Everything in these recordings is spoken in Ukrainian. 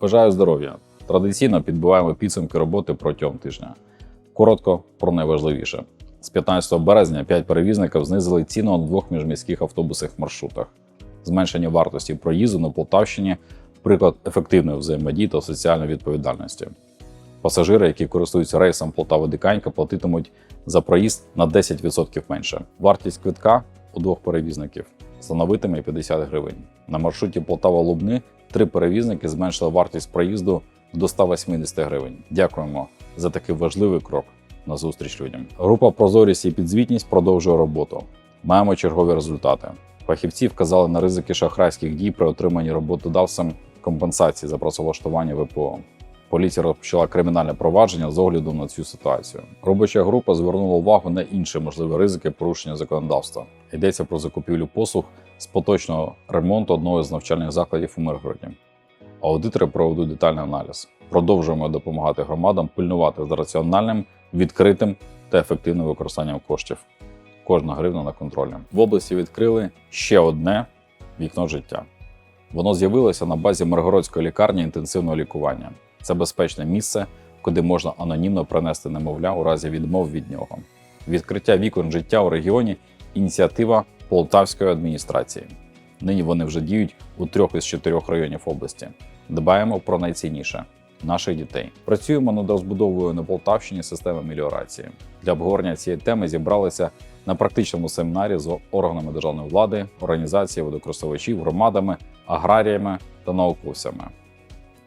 Бажаю здоров'я! Традиційно підбиваємо підсумки роботи протягом тижня. Коротко про найважливіше. З 15 березня 5 перевізників знизили ціну на двох міжміських автобусних маршрутах. Зменшення вартості проїзду на Полтавщині приклад ефективної взаємодії та соціальної відповідальності. Пасажири, які користуються рейсом Полтава-Диканька, платитимуть за проїзд на 10% менше. Вартість квитка у двох перевізників становитиме 50 гривень. На маршруті Полтава-Лубни три перевізники зменшили вартість проїзду до 180 гривень. Дякуємо за такий важливий крок на зустріч людям. Група Прозорість і підзвітність продовжує роботу. Маємо чергові результати. Фахівці вказали на ризики шахрайських дій при отриманні роботодавцем компенсації за працевлаштування ВПО. Поліція розпочала кримінальне провадження з огляду на цю ситуацію. Робоча група звернула увагу на інші можливі ризики порушення законодавства. Йдеться про закупівлю послуг з поточного ремонту одного з навчальних закладів у Миргороді. Аудитори проведуть детальний аналіз. Продовжуємо допомагати громадам пильнувати за раціональним, відкритим та ефективним використанням коштів. Кожна гривна на контролі. В області відкрили ще одне вікно життя. Воно з'явилося на базі Миргородської лікарні інтенсивного лікування. Це безпечне місце, куди можна анонімно принести немовля у разі відмов від нього. Відкриття вікон життя у регіоні ініціатива Полтавської адміністрації. Нині вони вже діють у трьох із чотирьох районів області. Дбаємо про найцінніше наших дітей. Працюємо над розбудовою на Полтавщині системи меліорації. Для обговорення цієї теми зібралися на практичному семінарі з органами державної влади, організації водокористувачів, громадами, аграріями та науковцями.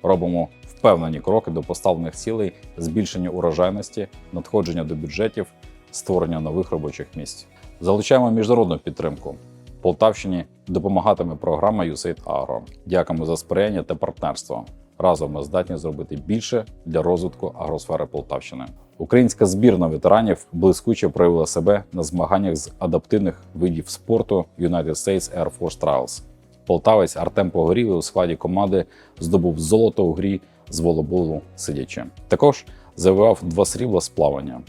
Робимо впевнені кроки до поставлених цілей збільшення урожайності, надходження до бюджетів, створення нових робочих місць. Залучаємо міжнародну підтримку. Полтавщині допомагатиме програма USAID Agro. Дякуємо за сприяння та партнерство. Разом ми здатні зробити більше для розвитку агросфери Полтавщини. Українська збірна ветеранів блискуче проявила себе на змаганнях з адаптивних видів спорту United States Air Force Trials. Полтавець Артем Погорілий у складі команди здобув золото у грі з волейболу сидячи. Також завоював два срібла з плавання.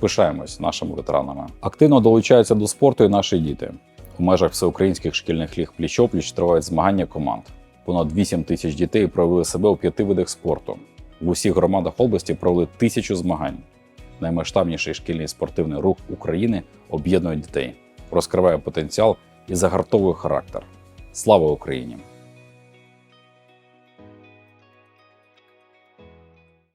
Пишаємось нашими ветеранами. Активно долучаються до спорту і наші діти. У межах всеукраїнських шкільних ліг пліч-опліч тривають змагання команд. Понад 8 тисяч дітей проявили себе у п'яти видах спорту. В усіх громадах області провели тисячу змагань. Наймасштабніший шкільний спортивний рух України об'єднує дітей, розкриває потенціал і загартовує характер. Слава Україні!